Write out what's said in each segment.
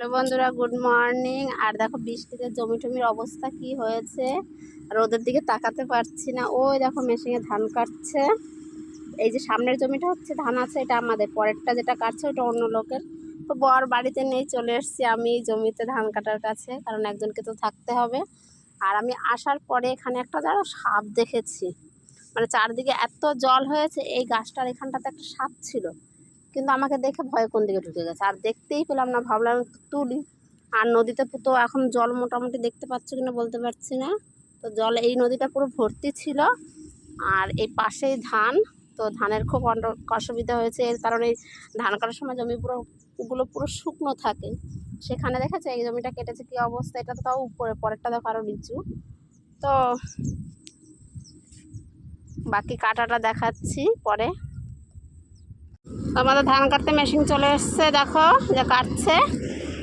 Hello বন্ধুরা, good morning. আর দেখো বৃষ্টিতে জমি টমির অবস্থা কি হয়েছে? রোদের দিকে তাকাতে পারছি না। ওই দেখো মেশিনে ধান কাটছে। এই যে সামনের জমিটা হচ্ছে, ধান আছে, এটা আমাদের। পরেরটা যেটা কাটছে, ওটা অন্য লোকের। তো বর বাড়িতে নেই, চলে এসেছি আমি জমিতে ধান কাটার কাছে, কারণ একজনকে তো থাকতে হবে। আর আমি আসার পরে এখানে একটা যারা সাপ দেখেছি। মানে চারদিকে এত জল হয়েছে, এই গাছটার এখানটাতে একটা সাপ ছিল। কিন্তু আমাকে দেখে ভয় কোন দিকে ঢুকে গেছে। আর দেখতেই পেলাম না, ভাবলাম তুলি। আর নদীতে তো এখন জল মোটামুটি দেখতে পাচ্ছ কিনা বলতে পারছি না। তো জল, এই নদীটা পুরো ভর্তি ছিল। আর এই পাশেই ধান, তো ধানের খুব অসুবিধা হয়েছে। এর কারণে ধান কাটার সময় জমি পুরো, গুলো পুরো শুকনো থাকে। সেখানে দেখেছে, এই জমিটা কেটেছে কী অবস্থা? এটা তো তাও উপরে, পরেরটা দেখো আরও নিচু। তো বাকি কাটাটা দেখাচ্ছি পরে। আমাদের ধান কাটতে মেশিন চলে এসছে, দেখো, যে কাটছে।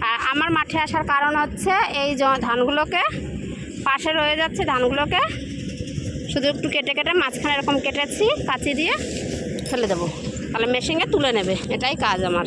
আর আমার মাঠে আসার কারণ হচ্ছে এই ধানগুলোকে পাশে রয়ে যাচ্ছে ধানগুলোকে। শুধু একটু কেটে কেটে মাঝখানে এরকম কেটেছি, কাঁচি দিয়ে ফেলে দেবো। তাহলে মেশিনে তুলে নেবে, এটাই কাজ আমার।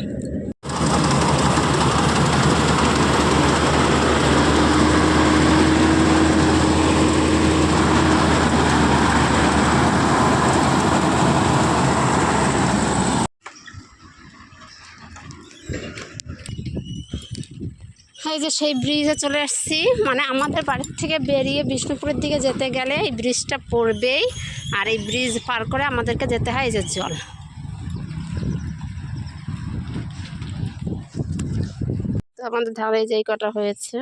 এই যে সেই ব্রিজে চলে আসছি মানে আমাদের বাড়ির থেকে বেরিয়ে বিষ্ণুপুরের দিকে যেতে গেলে এই ব্রিজটা পড়বেই, আর এই ব্রিজ পার করে আমাদেরকে যেতে হয় এই যে জল। আমাদের ধারে যে কটা হয়েছে।